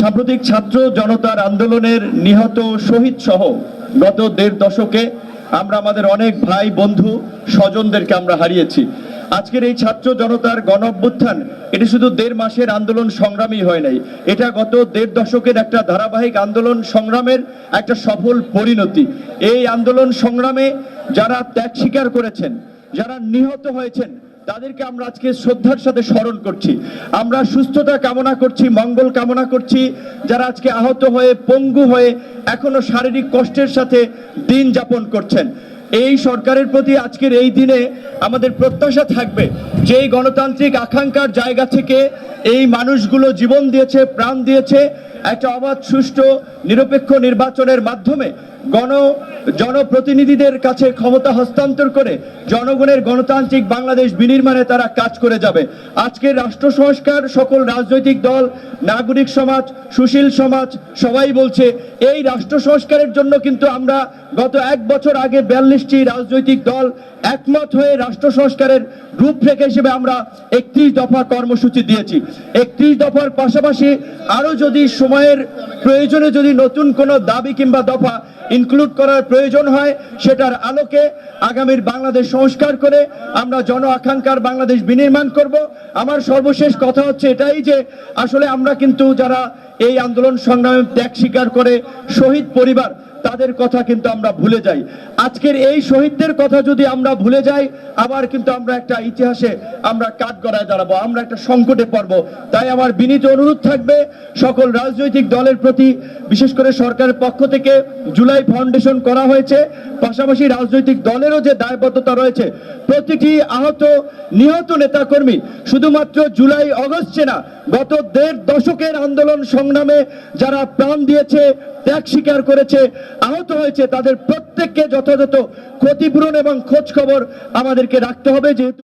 সাম্প্রতিক ছাত্র জনতার আন্দোলনের নিহত শহীদ সহ গত দেড় দশকে আমরা আমাদের অনেক ভাই, বন্ধু, স্বজনদেরকে আমরা হারিয়েছি। আজকের এই ছাত্র জনতার গণ অভ্যুত্থান এটি শুধু দেড় মাসের আন্দোলন সংগ্রামই হয় নাই। এটা গত দেড় দশকের একটা ধারাবাহিক আন্দোলন সংগ্রামের একটা সফল পরিণতি। এই আন্দোলন সংগ্রামে যারা ত্যাগ স্বীকার করেছেন, যারা নিহত হয়েছেন তাদেরকে আমরা আজকে শ্রদ্ধার সাথে স্মরণ করছি। আমরা সুস্থতা কামনা করছি, মঙ্গল কামনা করছি। যারা আজকে আহত হয়ে, পঙ্গু হয়ে এখনও শারীরিক কষ্টের সাথে দিন যাপন করছেন, এই সরকারের প্রতি আজকের এই দিনে আমাদের প্রত্যাশা থাকবে যে গণতান্ত্রিক আকাঙ্ক্ষার জায়গা থেকে এই মানুষগুলো জীবন দিয়েছে, প্রাণ দিয়েছে। একটা অবাধ, সুষ্ঠু, নিরপেক্ষ নির্বাচনের মাধ্যমে গণ, জনপ্রতিনিধিদের কাছে ক্ষমতা হস্তান্তর করে জনগণের গণতান্ত্রিক বাংলাদেশ বিনির্মাণে তারা কাজ করে যাবে। আজকের রাষ্ট্র সংস্কার সকল রাজনৈতিক দল, নাগরিক সমাজ, সুশীল সমাজ সবাই বলছে, এই রাষ্ট্র সংস্কারের জন্য কিন্তু আমরা গত এক বছর আগে বিয়াল্লিশটি রাজনৈতিক দল একমত হয়ে রাষ্ট্র সংস্কারের রূপরেখা হিসেবে আমরা একত্রিশ দফা কর্মসূচি দিয়েছি। একত্রিশ দফার পাশাপাশি আরও যদি সময়ের প্রয়োজনে যদি নতুন কোনো দাবি কিংবা দফা ইনক্লুড করার প্রয়োজন হয়, সেটার আলোকে আগামীর বাংলাদেশ সংস্কার করে আমরা জন আকাঙ্ক্ষার বাংলাদেশ বিনির্মাণ করব। আমার সর্বশেষ কথা হচ্ছে এটাই যে, আসলে আমরা কিন্তু যারা এই আন্দোলন সংগ্রামে ত্যাগ স্বীকার করে শহীদ পরিবার তাদের কথা কিন্তু আমরা ভুলে যাই। আজকের এই শহীদদের কথা যদি আমরা ভুলে যাই, আবার কিন্তু আমরা একটা ইতিহাসে আমরা কাঠ গড়ায় দাঁড়াবো, আমরা একটা সংকটে পড়ব। তাই আমার বিনীত অনুরোধ থাকবে, সকল রাজনৈতিক দলের প্রতি, বিশেষ করে সরকারের পক্ষ থেকে জুলাই ফাউন্ডেশন করা হয়েছে। পাশাপাশি রাজনৈতিক দলেরও যে দায়বদ্ধতা রয়েছে, প্রতিটি আহত, নিহত নেতাকর্মী, শুধুমাত্র জুলাই অগস্টে না, গত দেড় দশকের আন্দোলন সংগ্রামে যারা প্রাণ দিয়েছে, ত্যাগ স্বীকার করেছে আহত হয়েছে তাদের প্রত্যেককে যথাযথ ক্ষতিপূরণ এবং খোঁজ খবর আমাদেরকে রাখতে হবে যেহেতু